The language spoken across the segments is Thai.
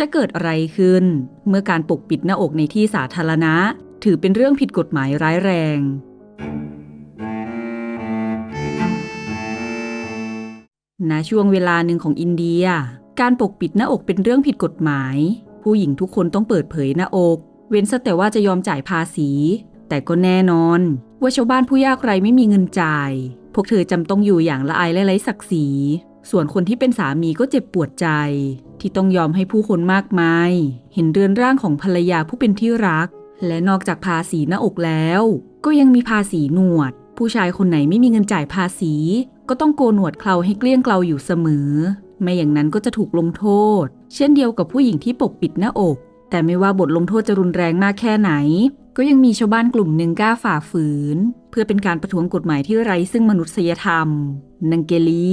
จะเกิดอะไรขึ้น เมื่อการปกปิดหน้าอกในที่สาธารณะ ถือเป็นเรื่องผิดกฎหมายร้ายแรง ณ ช่วงเวลาหนึ่งของอินเดีย การปกปิดหน้าอกเป็นเรื่องผิดกฎหมาย ผู้หญิงทุกคนต้องเปิดเผยหน้าอก เว้นซะแต่ว่าจะยอมจ่ายภาษี แต่ก็แน่นอน ว่าชาวบ้านผู้ยากไร้ไม่มีเงินจ่าย พวกเธอจำต้องอยู่อย่างละอายและไร้ศักดิ์ศรี ส่วนคนที่เป็นสามีก็เจ็บปวดใจ ที่ต้องยอมให้ผู้คนมากมาย เห็นเรือนร่างของภรรยาผู้เป็นที่รัก และนอกจากภาษีหน้าอกแล้ว ก็ยังมีภาษีหนวด ผู้ชายคนไหนไม่มีเงินจ่ายภาษี ก็ต้องโกนหนวดเคราให้เกลี้ยงเกลาอยู่เสมอ ไม่อย่างนั้นก็จะถูกลงโทษ เช่นเดียวกับผู้หญิงที่ปกปิดหน้าอก แต่ไม่ว่าบทลงโทษจะรุนแรงมากแค่ไหน ก็ยังมีชาวบ้านกลุ่มหนึ่งกล้าฝ่าฝืน เพื่อเป็นการประท้วงกฎหมายที่ไร้ซึ่งมนุษยธรรมนังเกลี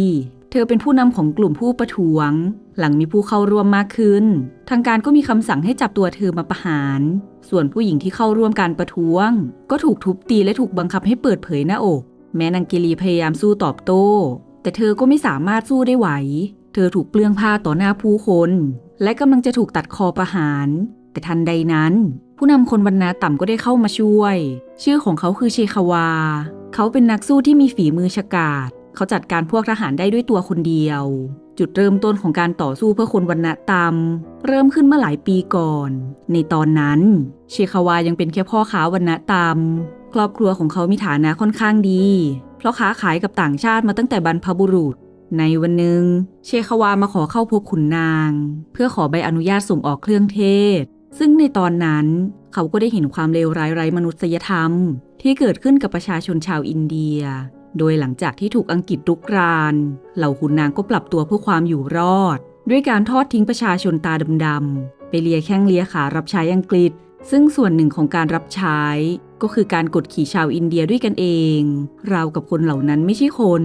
เธอเป็นผู้นำของกลุ่มผู้ประท้วง หลังมีผู้เข้าร่วมมากขึ้น ทางการก็มีคำสั่งให้จับตัวเธอมาประหาร ส่วนผู้หญิงที่เข้าร่วมการประท้วง ก็ถูกทุบตีและถูกบังคับให้เปิดเผยหน้าอก แม้นางเกลีพยายามสู้ตอบโต้ แต่เธอก็ไม่สามารถสู้ได้ไหว เธอถูกเปลื้องผ้าต่อหน้าผู้คน และกำลังจะถูกตัดคอประหาร แต่ทันใดนั้น ผู้นำคนวรรณะต่ำก็ได้เข้ามาช่วย ชื่อของเขาคือเชคาวา เขาเป็นนักสู้ที่มีฝีมือฉกาจ เขาจัดการพวกทหารได้ด้วยตัวคนเดียว จุดเริ่มต้นของการต่อสู้เพื่อคนวรรณะต่ำเริ่มขึ้นเมื่อหลายปีก่อน ในตอนนั้น เชคาวายังเป็นแค่พ่อค้าวรรณะต่ำครอบครัวของเขามีฐานะค่อนข้างดี เพราะค้าขายกับต่างชาติมาตั้งแต่บรรพบุรุษ ในวันหนึ่ง เชคาวามาขอเข้าพบขุนนาง เพื่อขอใบอนุญาตส่งออกเครื่องเทศ ซึ่งในตอนนั้นเขาก็ได้เห็นความเลวร้ายไร้มนุษยธรรม ที่เกิดขึ้นกับประชาชนชาวอินเดีย โดยหลังจากที่ถูกอังกฤษรุกราน เหล่าขุนนางก็ปรับตัวเพื่อความอยู่รอด ด้วยการทอดทิ้งประชาชนตาดำๆไปเลียแข้งเลียขารับใช้อังกฤษ ซึ่งส่วนหนึ่งของการรับใช้ก็คือการกดขี่ชาวอินเดียด้วยกันเอง ราวกับคนเหล่านั้นไม่ใช่คน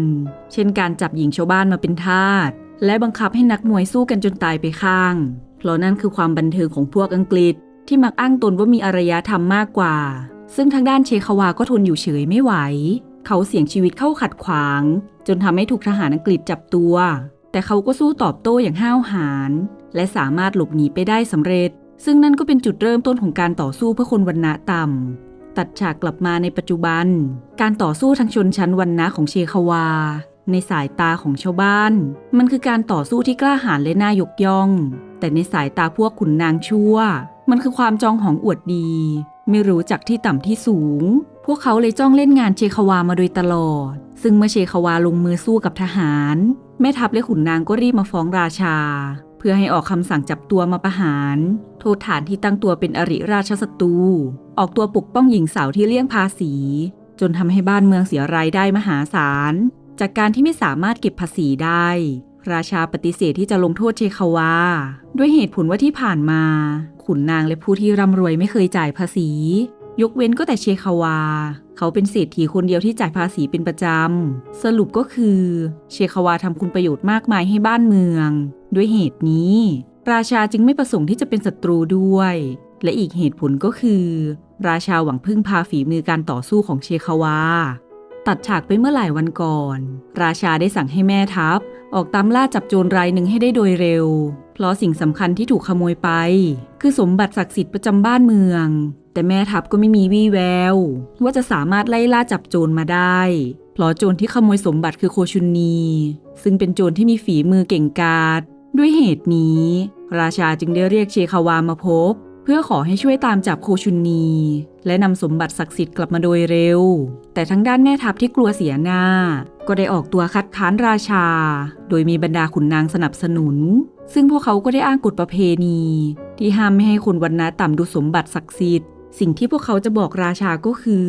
เช่นการจับหญิงชาวบ้านมาเป็นทาส และบังคับให้นักมวยสู้กันจนตายไปข้าง เพราะนั่นคือความบันเทิงของพวกอังกฤษที่มักอ้างตนว่ามีอารยธรรมมากกว่า ซึ่งทางด้านเชคาวาก็ทนอยู่เฉยไม่ไหว เขาเสี่ยงชีวิตเข้าขัดขวาง จนทำให้ถูกทหารอังกฤษจับตัว แต่เขาก็สู้ตอบโต้อย่างห้าวหาญและสามารถหลบหนีไปได้สำเร็จ ซึ่งนั่นก็เป็นจุดเริ่มต้นของการต่อสู้เพื่อคนวรรณะต่ำตัดฉากกลับมาในปัจจุบัน การต่อสู้ทางชนชั้นวรรณะของเชคาวา ในสายตาของชาวบ้าน มันคือการต่อสู้ที่กล้าหาญและน่ายกย่อง แต่ในสายตาพวกขุนนางชั่ว มันคือความจองหองอวดดี ไม่รู้จักที่ต่ำที่สูง พวกเขาเลยจ้องเล่นงานเชคาวามาโดยตลอด ซึ่งเมื่อเชคาวาลงมือสู้กับทหาร แม่ทัพและขุนนางก็รีบมาฟ้องราชา เพื่อให้ออกคำสั่งจับตัวมาประหาร โทษฐานที่ตั้งตัวเป็นอริราชศัตรูออกตัวปกป้องหญิงสาวที่เลี่ยงภาษี จนทำให้บ้านเมืองเสียรายได้มหาศาล จากการที่ไม่สามารถเก็บภาษีได้ ราชาปฏิเสธที่จะลงโทษเชคาวา ด้วยเหตุผลว่าที่ผ่านมา ขุนนางและผู้ที่ร่ำรวยไม่เคยจ่ายภาษี ยกเว้นก็แต่เชคาวา เขาเป็นเศรษฐีคนเดียวที่จ่ายภาษีเป็นประจำ สรุปก็คือ เชคาวาทำคุณประโยชน์มากมายให้บ้านเมือง ด้วยเหตุนี้ ราชาจึงไม่ประสงค์ที่จะเป็นศัตรูด้วย และอีกเหตุผลก็คือ ราชาหวังพึ่งพาฝีมือการต่อสู้ของเชคาวา ตัดฉากไปเมื่อหลายวันก่อน ราชาได้สั่งให้แม่ทัพ ออกตามล่าจับโจรรายหนึ่งให้ได้โดยเร็ว เพราะสิ่งสำคัญที่ถูกขโมยไป คือสมบัติศักดิ์สิทธิ์ประจำบ้านเมือง แต่แม่ทัพก็ไม่มีวี่แวว ว่าจะสามารถไล่ล่าจับโจรมาได้ เพราะโจรที่ขโมยสมบัติคือโคชุนี ซึ่งเป็นโจรที่มีฝีมือเก่งกาจด้วยเหตุนี้ ราชาจึงได้เรียกเชคาวามาพบ เพื่อขอให้ช่วยตามจับโคชุนนี และนำสมบัติศักดิ์สิทธิ์กลับมาโดยเร็ว แต่ทั้งด้านแม่ทัพที่กลัวเสียหน้า ก็ได้ออกตัวคัดค้านราชา โดยมีบรรดาขุนนางสนับสนุน ซึ่งพวกเขาก็ได้อ้างกฎประเพณี ที่ห้ามไม่ให้คนวันนะต่ำดูสมบัติศักดิ์สิทธิ์ สิ่งที่พวกเขาจะบอกราชาก็คือ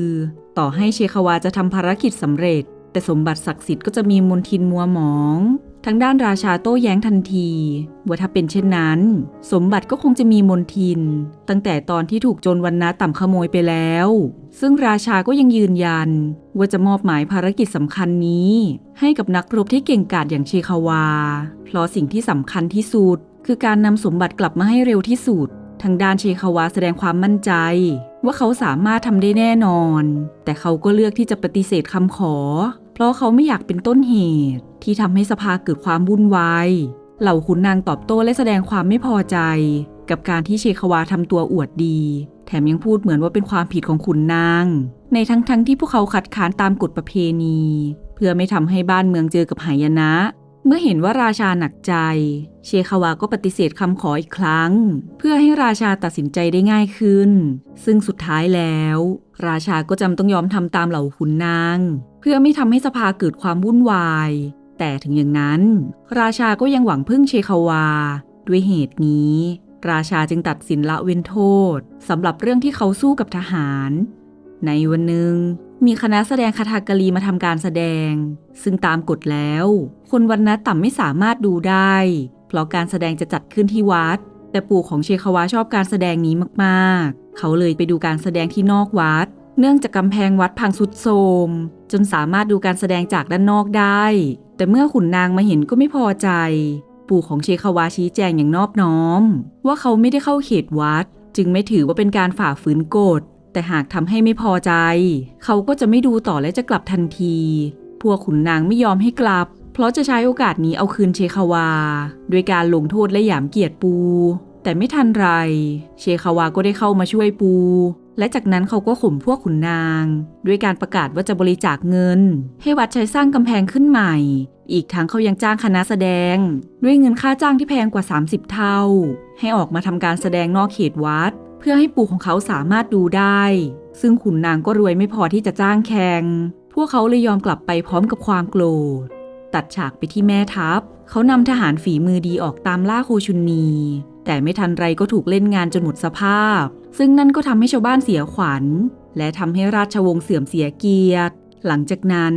ต่อให้เชคาวาจะทำภารกิจสำเร็จ แต่สมบัติศักดิ์สิทธิ์ก็จะมีมนทินมัวหมอง ทางด้านราชาโต้แย้งทันที ว่าถ้าเป็นเช่นนั้น สมบัติก็คงจะมีมนทิน ตั้งแต่ตอนที่ถูกโจรวันนะต่ำขโมยไปแล้ว ซึ่งราชาก็ยังยืนยัน ว่าจะมอบหมายภารกิจสำคัญนี้ ให้กับนักรบที่เก่งกาจอย่างเชคาวา เพราะสิ่งที่สำคัญที่สุด คือการนำสมบัติกลับมาให้เร็วที่สุด ทางด้านเชคาวาแสดงความมั่นใจ ว่าเขาสามารถทำได้แน่นอน แต่เขาก็เลือกที่จะปฏิเสธคำขอ เพราะเขาไม่อยากเป็นต้นเหตุ ที่ทำให้สภาเกิดความวุ่นวาย เหล่าขุนนางตอบโต้และแสดงความไม่พอใจ กับการที่เชควาทำตัวอวดดี แถมยังพูดเหมือนว่าเป็นความผิดของขุนนาง ในทั้งๆทที่พวกเขาขัดขานตามกฎประเพณี เพื่อไม่ทำให้บ้านเมืองเจอกับหายนะ เมื่อเห็นว่าราชาหนักใจ เชควาก็ปฏิเสธคำขออีกครั้ง เพื่อให้ราชาตัดสินใจได้ง่ายขึ้น ซึ่งสุดท้ายแล้ว ราชาก็จำต้องยอมทำตามเหล่าขุนนาง เพื่อไม่ทำให้สภาเกิดความวุ่นวาย แต่ถึงอย่างนั้น ราชาก็ยังหวังพึ่งเชคาวา ด้วยเหตุนี้ ราชาจึงตัดสินละเว้นโทษสำหรับเรื่องที่เขาสู้กับทหาร ในวันหนึ่งมีคณะแสดงคาถากรีมาทำการแสดง ซึ่งตามกฎแล้ว คนวันนะต่ำไม่สามารถดูได้ เพราะการแสดงจะจัดขึ้นที่วัด แต่ปู่ของเชคาวาชอบการแสดงนี้มากๆ เขาเลยไปดูการแสดงที่นอกวัด เนื่องจากกำแพงวัดพังสุดโทรมจนสามารถดูการแสดงจากด้านนอกได้ แต่เมื่อขุนนางมาเห็นก็ไม่พอใจ ปู่ของเชควาชี้แจงอย่างนอบน้อม ว่าเขาไม่ได้เข้าเขตวัด จึงไม่ถือว่าเป็นการฝ่าฝืนกฎ แต่หากทำให้ไม่พอใจ เขาก็จะไม่ดูต่อและจะกลับทันที พวกขุนนางไม่ยอมให้กลับ เพราะจะใช้โอกาสนี้เอาคืนเชควาด้วยการลงโทษและหยามเกียรติปู แต่ไม่ทันไร เชควาก็ได้เข้ามาช่วยปู และจากนั้นเขาก็ข่มพวกขุนนาง ด้วยการประกาศว่าจะบริจาคเงิน ให้วัดใช้สร้างกำแพงขึ้นใหม่ อีกทั้งเขายังจ้างคณะแสดง ด้วยเงินค่าจ้างที่แพงกว่า 30 เท่า ให้ออกมาทำการแสดงนอกเขตวัด เพื่อให้ปู่ของเขาสามารถดูได้ ซึ่งขุนนางก็รวยไม่พอที่จะจ้างแข่งพวกเขาเลยยอมกลับไปพร้อมกับความโกรธตัดฉากไปที่แม่ทัพ เขานำทหารฝีมือดีออกตามล่าโคชุนนี แต่ไม่ทันไรก็ถูกเล่นงานจนหมดสภาพ ซึ่งนั่นก็ทำให้ชาวบ้านเสียขวัญ และทำให้ราชวงศ์เสื่อมเสียเกียรติ หลังจากนั้น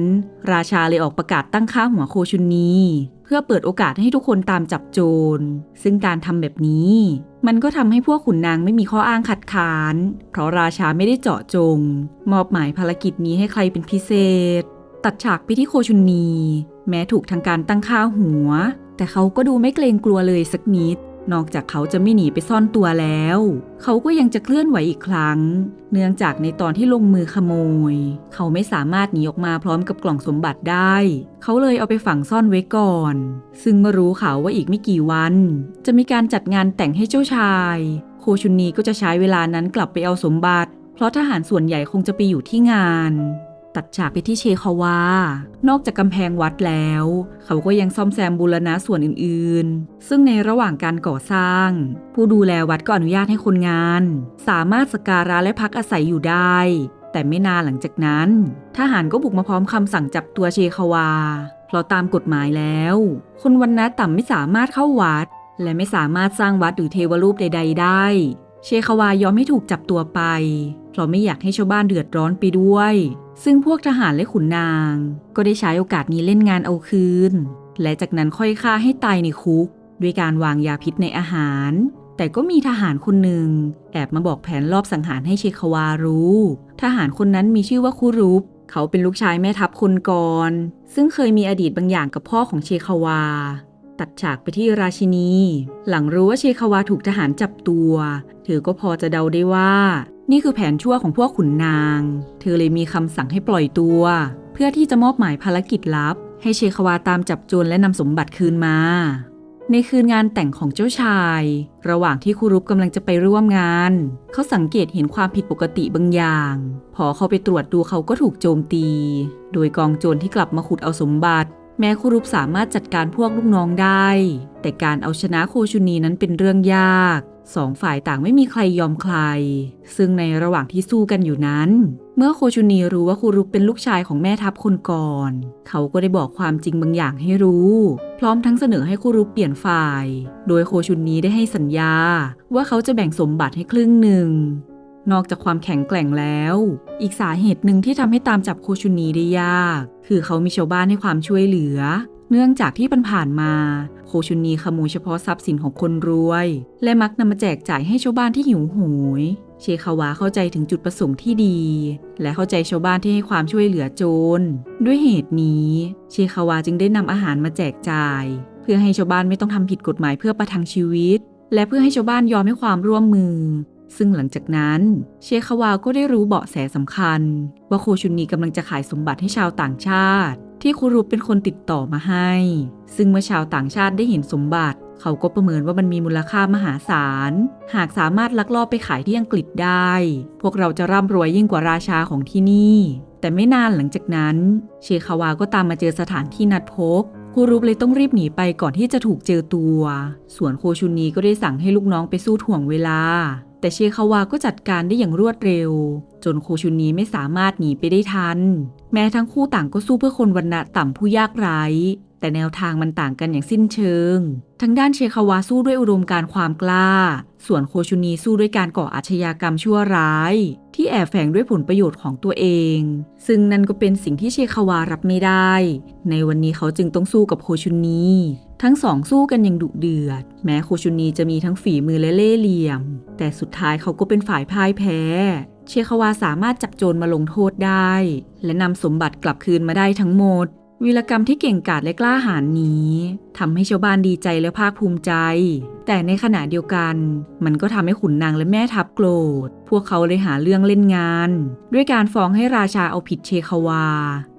ราชาเลยออกประกาศตั้งค่าหัวโคชุนนีเพื่อเปิดโอกาสให้ทุกคนตามจับโจร ซึ่งการทำแบบนี้ มันก็ทำให้พวกขุนนางไม่มีข้ออ้างขัดขาน เพราะราชาไม่ได้เจาะจง มอบหมายภารกิจนี้ให้ใครเป็นพิเศษ ตัดฉากไปที่โคชุนนี แม้ถูกทางการตั้งค่าหัว แต่เขาก็ดูไม่เกรงกลัวเลยสักนิด นอกจากเขาจะไม่หนีไปซ่อนตัวแล้ว เขาก็ยังจะเคลื่อนไหวอีกครั้ง เนื่องจากในตอนที่ลงมือขโมย เขาไม่สามารถหนีออกมาพร้อมกับกล่องสมบัติได้ เขาเลยเอาไปฝังซ่อนไว้ก่อน ซึ่งเมื่อรู้ข่าวว่าอีกไม่กี่วัน จะมีการจัดงานแต่งให้เจ้าชาย โคชุนนีก็จะใช้เวลานั้นกลับไปเอาสมบัติ เพราะทหารส่วนใหญ่คงจะไปอยู่ที่งาน ตัดฉากไปที่เชคาวา นอกจากกำแพงวัดแล้ว เขาก็ยังซ่อมแซมบูรณะส่วนอื่นๆ ซึ่งในระหว่างการก่อสร้าง ผู้ดูแลวัดก็อนุญาตให้คนงาน สามารถสการะและพักอาศัยอยู่ได้ แต่ไม่นานหลังจากนั้น ทหารก็บุกมาพร้อมคำสั่งจับตัวเชคาวา เพราะตามกฎหมายแล้ว คนวันนะต่ำไม่สามารถเข้าวัด และไม่สามารถสร้างวัดหรือเทวรูปใด ๆ ได้ เชคาวายอมให้ถูกจับตัวไป เพราะไม่อยากให้ชาวบ้านเดือดร้อนไปด้วย ซึ่งพวกทหารและขุนนาง ก็ได้ใช้โอกาสนี้เล่นงานเอาคืน และจากนั้นค่อยฆ่าให้ตายในคุก ด้วยการวางยาพิษในอาหาร แต่ก็มีทหารคนหนึ่ง แอบมาบอกแผนรอบสังหารให้เชควารู้ ทหารคนนั้นมีชื่อว่าคุรุปเขาเป็นลูกชายแม่ทัพคนก่อนซึ่งเคยมีอดีตบางอย่างกับพ่อของเชควา ตัดฉากไปที่ราชินี หลังรู้ว่าเชคาวาถูกทหารจับตัว เธอก็พอจะเดาได้ว่า นี่คือแผนชั่วของพวกขุนนาง เธอเลยมีคำสั่งให้ปล่อยตัว เพื่อที่จะมอบหมายภารกิจลับ ให้เชคาวาตามจับโจรและนำสมบัติคืนมา ในคืนงานแต่งของเจ้าชาย ระหว่างที่คุรุปกำลังจะไปร่วมงาน เขาสังเกตเห็นความผิดปกติบางอย่าง พอเขาไปตรวจดูเขาก็ถูกโจมตี โดยกองโจรที่กลับมาขุดเอาสมบัติ แม้คุรุปสามารถจัดการพวกลูกน้องได้ แต่การเอาชนะโคชุนีนั้นเป็นเรื่องยากสองฝ่ายต่างไม่มีใครยอมใคร ซึ่งในระหว่างที่สู้กันอยู่นั้น เมื่อโคชุนีรู้ว่าคุรุปเป็นลูกชายของแม่ทัพคนก่อน เขาก็ได้บอกความจริงบางอย่างให้รู้ พร้อมทั้งเสนอให้คุรุปเปลี่ยนฝ่าย โดยโคชุนีได้ให้สัญญาว่าเขาจะแบ่งสมบัติให้ครึ่งหนึ่ง นอกจากความแข็งแกร่งแล้ว อีกสาเหตุหนึ่งที่ทำให้ตามจับโคชุนีได้ยาก คือเขามีชาวบ้านให้ความช่วยเหลือ เนื่องจากที่ผ่านมา โคชุนีขโมยเฉพาะทรัพย์สินของคนรวย และมักนำมาแจกจ่ายให้ชาวบ้านที่หิวโหย เชคาวาเข้าใจถึงจุดประสงค์ที่ดี และเข้าใจชาวบ้านที่ให้ความช่วยเหลือโจร ด้วยเหตุนี้ เชคาวาจึงได้นำอาหารมาแจกจ่าย เพื่อให้ชาวบ้านไม่ต้องทำผิดกฎหมายเพื่อประทังชีวิต และเพื่อให้ชาวบ้านยอมให้ความร่วมมือ ซึ่งหลังจากนั้น เชคาวาก็ได้รู้เบาะแสสำคัญ ว่าโคชุนนีกำลังจะขายสมบัติให้ชาวต่างชาติ ที่คุรุเป็นคนติดต่อมาให้ ซึ่งเมื่อชาวต่างชาติได้เห็นสมบัติ เขาก็ประเมินว่ามันมีมูลค่ามหาศาล หากสามารถลักลอบไปขายที่อังกฤษได้ พวกเราจะร่ำรวยยิ่งกว่าราชาของที่นี่ แต่ไม่นานหลังจากนั้น เชคาวาก็ตามมาเจอสถานที่นัดพบคูรุปเลยต้องรีบหนีไปก่อนที่จะถูกเจอตัว ส่วนโคชุนนีก็ได้สั่งให้ลูกน้องไปสู้ถ่วงเวลา แต่เชคาวาก็จัดการได้อย่างรวดเร็ว จนโคชุนนีไม่สามารถหนีไปได้ทัน แม้ทั้งคู่ต่างก็สู้เพื่อคนวรรณะต่ำผู้ยากไร้ แต่แนวทางมันต่างกันอย่างสิ้นเชิง ทั้งด้านเชคาวาสู้ด้วยอุดมการความกล้า ส่วนโคชุนีสู้ด้วยการก่ออาชญากรรมชั่วร้าย ที่แอบแฝงด้วยผลประโยชน์ของตัวเอง ซึ่งนั่นก็เป็นสิ่งที่เชคาวารับไม่ได้ ในวันนี้เขาจึงต้องสู้กับโคชุนีทั้งสองสู้กันอย่างดุเดือด แม้โคชุนีจะมีทั้งฝีมือและเล่ห์เหลี่ยม แต่สุดท้ายเขาก็เป็นฝ่ายพ่ายแพ้ เชคาวาสามารถจับโจรมาลงโทษได้ และนำสมบัติกลับคืนมาได้ทั้งหมด วีรกรรมที่เก่งกาจและกล้าหาญนี้ทำให้ชาวบ้านดีใจและภาคภูมิใจ แต่ในขณะเดียวกัน มันก็ทำให้ขุนนางและแม่ทัพโกรธ พวกเขาเลยหาเรื่องเล่นงาน ด้วยการฟ้องให้ราชาเอาผิดเชคาวา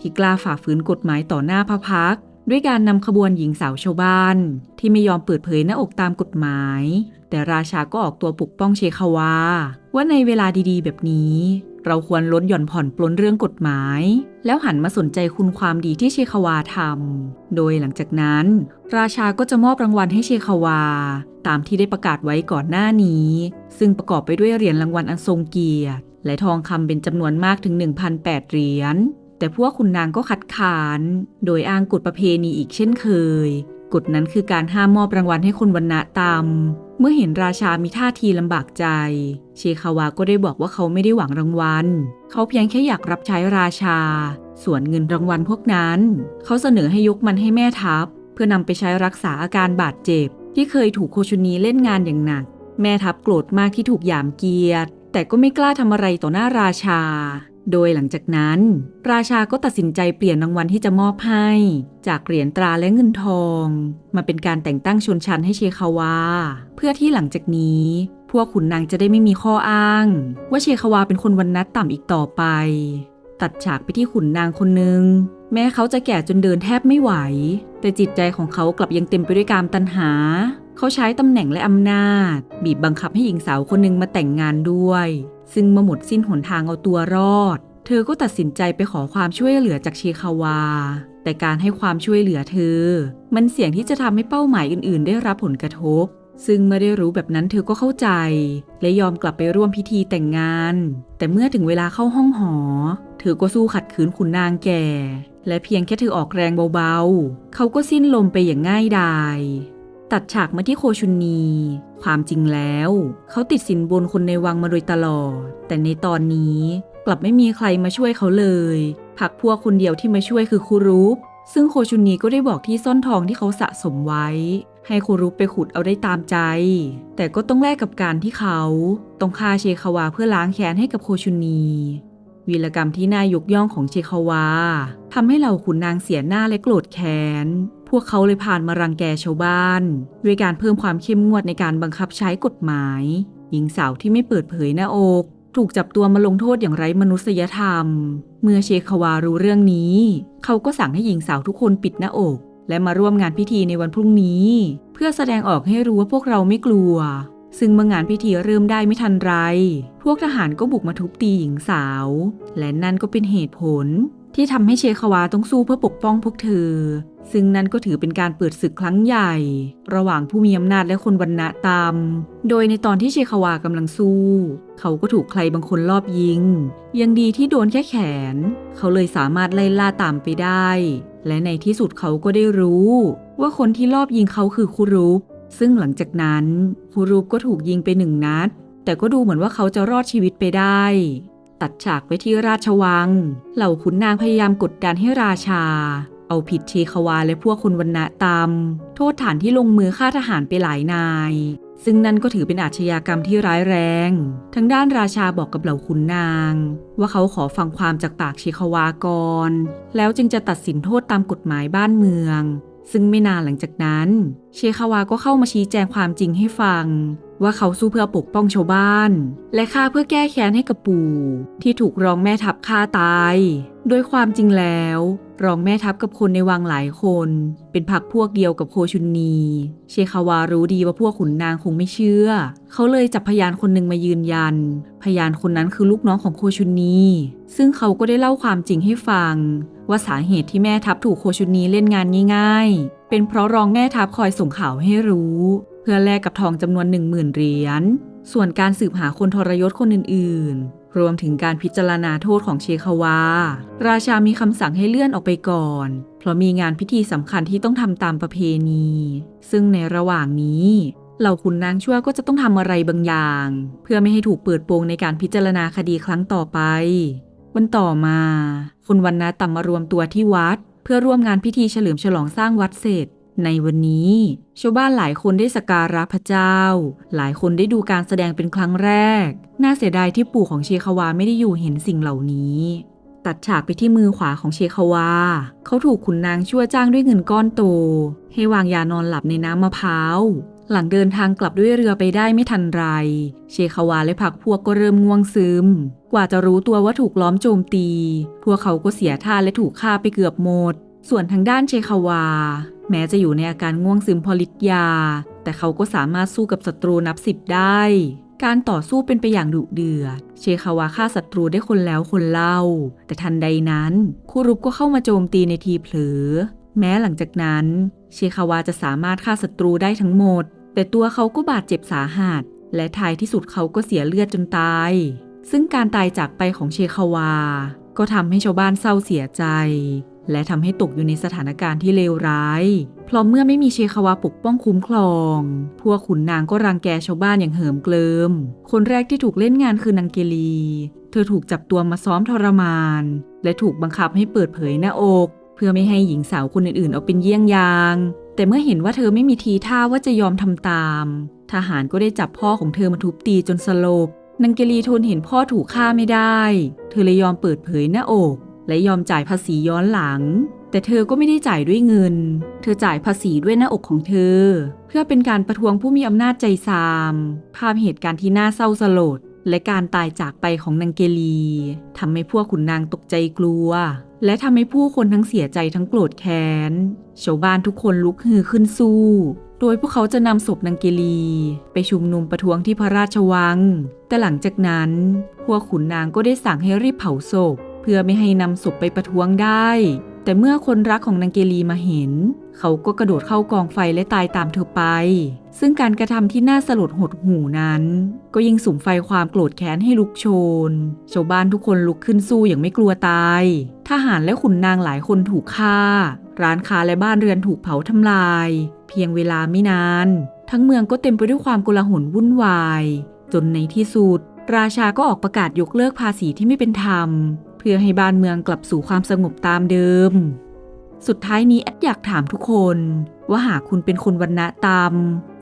ที่กล้าฝ่าฝืนกฎหมายต่อหน้าพระพักด้วยการนำขบวนหญิงสาวชาวบ้าน ที่ไม่ยอมเปิดเผยหน้าอกตามกฎหมาย แต่ราชาก็ออกตัวปกป้องเชคาวา ว่าในเวลาดีๆ แบบนี้ เราควรลดหย่อนผ่อนปลนเรื่องกฎหมาย แล้วหันมาสนใจคุณความดีที่เชคาวาทำโดยหลังจากนั้น ราชาก็จะมอบรางวัลให้เชคาวา ตามที่ได้ประกาศไว้ก่อนหน้านี้ ซึ่งประกอบไปด้วยเหรียญรางวัลอันทรงเกียรติ และทองคำเป็นจำนวนมากถึง 1,008 เหรียญแต่พวกคุณนางก็คัดค้าน โดยอ้างกฎประเพณีอีกเช่นเคย กฎนั้นคือการห้ามมอบรางวัลให้คนวรรณะต่ำ เมื่อเห็นราชามีท่าทีลำบากใจ เชคาวาก็ได้บอกว่าเขาไม่ได้หวังรางวัล เขาเพียงแค่อยากรับใช้ราชา ส่วนเงินรางวัลพวกนั้น เขาเสนอให้ยกมันให้แม่ทัพ เพื่อนำไปใช้รักษาอาการบาดเจ็บ ที่เคยถูกโคชุนีเล่นงานอย่างหนัก แม่ทัพโกรธมากที่ถูกหยามเกียรติ แต่ก็ไม่กล้าทำอะไรต่อหน้าราชา โดยหลังจากนั้น ราชาก็ตัดสินใจเปลี่ยนรางวัลที่จะมอบให้ จากเหรียญตราและเงินทอง มาเป็นการแต่งตั้งชนชั้นให้เชคาวา เพื่อที่หลังจากนี้ พวกขุนนางจะได้ไม่มีข้ออ้าง ว่าเชคาวาเป็นคนวันนัดต่ำอีกต่อไป ตัดฉากไปที่ขุนนางคนหนึ่งแม้เขาจะแก่จนเดินแทบไม่ไหว แต่จิตใจของเขากลับยังเต็มไปด้วยการตัณหา เขาใช้ตำแหน่งและอำนาจ บีบบังคับให้หญิงสาวคนหนึ่งมาแต่งงานด้วย ซึ่งเมื่อหมดสิ้นหนทางเอาตัวรอด เธอก็ตัดสินใจไปขอความช่วยเหลือจากเชคาวา แต่การให้ความช่วยเหลือเธอ มันเสี่ยงที่จะทำให้เป้าหมายอื่น ๆ ได้รับผลกระทบ ซึ่งเมื่อได้รู้แบบนั้นเธอก็เข้าใจ และยอมกลับไปร่วมพิธีแต่งงาน แต่เมื่อถึงเวลาเข้าห้องหอ เธอก็สู้ขัดขืนขุนนางแก่ และเพียงแค่เธอออกแรงเบา ๆ เขาก็สิ้นลมไปอย่างง่ายดาย ตัดฉากมาที่โคชุนี ความจริงแล้ว เขาติดสินบนคนในวังมาโดยตลอด แต่ในตอนนี้กลับไม่มีใครมาช่วยเขาเลยพักพวกคนเดียวที่มาช่วยคือคูรุป ซึ่งโคชุนีก็ได้บอกที่ซ่อนทองที่เขาสะสมไว้ ให้คูรุปไปขุดเอาได้ตามใจ แต่ก็ต้องแลกกับการที่เขาต้องฆ่าเชคาวาเพื่อล้างแค้นให้กับโคชุนนีวีรกรรมที่น่ายกย่องของเชคาวาทำให้เหล่าขุนนางเสียหน้าและโกรธแค้น พวกเขาเลยผ่านมารังแกชาวบ้าน ด้วยการเพิ่มความเข้มงวดในการบังคับใช้กฎหมาย หญิงสาวที่ไม่เปิดเผยหน้าอก ถูกจับตัวมาลงโทษอย่างไร้มนุษยธรรม เมื่อเชคาวารู้เรื่องนี้ เขาก็สั่งให้หญิงสาวทุกคนปิดหน้าอก และมาร่วมงานพิธีในวันพรุ่งนี้ เพื่อแสดงออกให้รู้ว่าพวกเราไม่กลัว ซึ่งเมื่องานพิธีเริ่มได้ไม่ทันไร พวกทหารก็บุกมาทุบตีหญิงสาว และนั่นก็เป็นเหตุผล ที่ทำให้เชคาวาต้องสู้เพื่อปกป้องพวกเธอ ซึ่งนั่นก็ถือเป็นการเปิดศึกครั้งใหญ่ ระหว่างผู้มีอำนาจและคนวันณะตาม โดยในตอนที่เชคาวากำลังสู้ เขาก็ถูกใครบางคนลอบยิง ยังดีที่โดนแค่แขน เขาเลยสามารถไล่ล่าตามไปได้ และในที่สุดเขาก็ได้รู้ ว่าคนที่ลอบยิงเขาคือคุรุป ซึ่งหลังจากนั้นคุรุปก็ถูกยิงไปหนึ่งนัด แต่ก็ดูเหมือนว่าเขาจะรอดชีวิตไปได้ ตัดฉากไปที่ราชวัง เหล่าขุนนางพยายามกดดันให้ราชา เอาผิดเชควาและพวกคนวันณะตามโทษฐานที่ลงมือฆ่าทหารไปหลายนาย ซึ่งนั่นก็ถือเป็นอาชญากรรมที่ร้ายแรง ทั้งด้านราชาบอกกับเหล่าขุนนาง ว่าเขาขอฟังความจากปากเชควาก่อน แล้วจึงจะตัดสินโทษตามกฎหมายบ้านเมืองซึ่งไม่นานหลังจากนั้น เชคาวาก็เข้ามาชี้แจงความจริงให้ฟัง ว่าเขาสู้เพื่อปกป้องชาวบ้าน และฆ่าเพื่อแก้แค้นให้กับปู่ที่ถูกรองแม่ทัพฆ่าตาย โดยความจริงแล้ว รองแม่ทัพกับคนในวังหลายคน เป็นพรรคพวกเดียวกับโคชุนนี เชคาวารู้ดีว่าพวกขุนนางคงไม่เชื่อ เขาเลยจับพยานคนหนึ่งมายืนยัน พยานคนนั้นคือลูกน้องของโคชุนนีซึ่งเขาก็ได้เล่าความจริงให้ฟัง ว่าสาเหตุที่แม่ทัพถูกโคชุนนีเล่นงานง่าย ๆ เป็นเพราะรองแม่ทัพคอยส่งข่าวให้รู้ พื่อแลกกับทองจำนวนหนึ่งหมื่นเหรียญ ส่วนการสืบหาคนทรยศคนอื่น ๆ รวมถึงการพิจารณาโทษของเชคาวา ราชามีคำสั่งให้เลื่อนออกไปก่อน เพราะมีงานพิธีสำคัญที่ต้องทำตามประเพณี ซึ่งในระหว่างนี้เหล่าขุนนางชั่วก็จะต้องทำอะไรบางอย่าง เพื่อไม่ให้ถูกเปิดโปงในการพิจารณาคดีครั้งต่อไป วันต่อมาคนวันนาต่ำมารวมตัวที่วัด เพื่อร่วมงานพิธีเฉลิมฉลองสร้างวัดเสร็จ ในวันนี้ชาวบ้านหลายคนได้สกการะพระเจ้า หลายคนได้ดูการแสดงเป็นครั้งแรก น่าเสียดายที่ปู่ของเชคาวาไม่ได้อยู่เห็นสิ่งเหล่านี้ ตัดฉากไปที่มือขวาของเชคาวา เขาถูกขุนนางชั่วจ้างด้วยเงินก้อนโต ให้วางยานอนหลับในน้ำมะพร้าว หลังเดินทางกลับด้วยเรือไปได้ไม่ทันไร เชคาวาและผักพวกก็เริ่มง่วงซึม กว่าจะรู้ตัวว่าถูกล้อมโจมตี พวกเขาก็เสียท่าและถูกฆ่าไปเกือบหมด ส่วนทางด้านเชคาวา แม้จะอยู่ในอาการง่วงซึมพอฤทธิ์ยา แต่เขาก็สามารถสู้กับศัตรูนับสิบได้ การต่อสู้เป็นไปอย่างดุเดือด เชคาวาฆ่าศัตรูได้คนแล้วคนเล่า แต่ทันใดนั้นคูรุกก็เข้ามาโจมตีในทีเผลอ แม้หลังจากนั้น เชคาวาจะสามารถฆ่าศัตรูได้ทั้งหมด แต่ตัวเขาก็บาดเจ็บสาหัส และท้ายที่สุดเขาก็เสียเลือดจนตาย ซึ่งการตายจากไปของเชคาวา ก็ทำให้ชาวบ้านเศร้าเสียใจ และทำให้ตกอยู่ในสถานการณ์ที่เลวร้าย เพราะเมื่อไม่มีเชคาวาปกป้องคุ้มครอง พวกขุนนางก็รังแกชาวบ้านอย่างเหิมเกลิม คนแรกที่ถูกเล่นงานคือนางเกลี เธอถูกจับตัวมาซ้อมทรมาน และถูกบังคับให้เปิดเผยหน้าอก เพื่อไม่ให้หญิงสาวคนอื่นๆ เอาเป็นเยี่ยงอย่าง แต่เมื่อเห็นว่าเธอไม่มีทีท่าว่าจะยอมทำตาม ทหารก็ได้จับพ่อของเธอมาทุบตีจนสลบนางเกลีทนเห็นพ่อถูกฆ่าไม่ได้ เธอเลยยอมเปิดเผยหน้าอก และยอมจ่ายภาษีย้อนหลัง แต่เธอก็ไม่ได้จ่ายด้วยเงิน เธอจ่ายภาษีด้วยหน้าอกของเธอ เพื่อเป็นการประท้วงผู้มีอำนาจใจซาม ภาพเหตุการณ์ที่น่าเศร้าสลด และการตายจากไปของนางเกลีทำให้พวกขุนนางตกใจกลัว และทำให้ผู้คนทั้งเสียใจทั้งโกรธแค้น ชาวบ้านทุกคนลุกฮือขึ้นสู้ โดยพวกเขาจะนำศพนางเกลี ไปชุมนุมประท้วงที่พระราชวัง แต่หลังจากนั้นพวกขุนนางก็ได้สั่งให้รีบเผาศพ พื่อไม่ให้นำศพไปประท้วงได้ แต่เมื่อคนรักของนางเกลีมาเห็น เขาก็กระโดดเข้ากองไฟและตายตามเธอไป ซึ่งการกระทำที่น่าสลดหดหูนั้น ก็ยิ่งสุมไฟความโกรธแค้นให้ลุกโชน ชาวบ้านทุกคนลุกขึ้นสู้อย่างไม่กลัวตาย ทหารและขุนนางหลายคนถูกฆ่า ร้านค้าและบ้านเรือนถูกเผาทำลาย เพียงเวลาไม่นาน ทั้งเมืองก็เต็มไปด้วยความโกลาหลวุ่นวาย จนในที่สุดราชาก็ออกประกาศยกเลิกภาษีที่ไม่เป็นธรรม เพื่อให้บ้านเมืองกลับสู่ความสงบตามเดิม สุดท้ายนี้แอดอยากถามทุกคน ว่าหากคุณเป็นคนวันณะตาม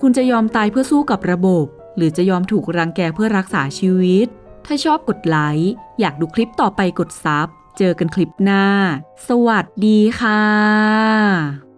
คุณจะยอมตายเพื่อสู้กับระบบ หรือจะยอมถูกรังแกเพื่อรักษาชีวิต ถ้าชอบกดไลค์อยากดูคลิปต่อไปกดซับเจอกันคลิปหน้า สวัสดีค่ะ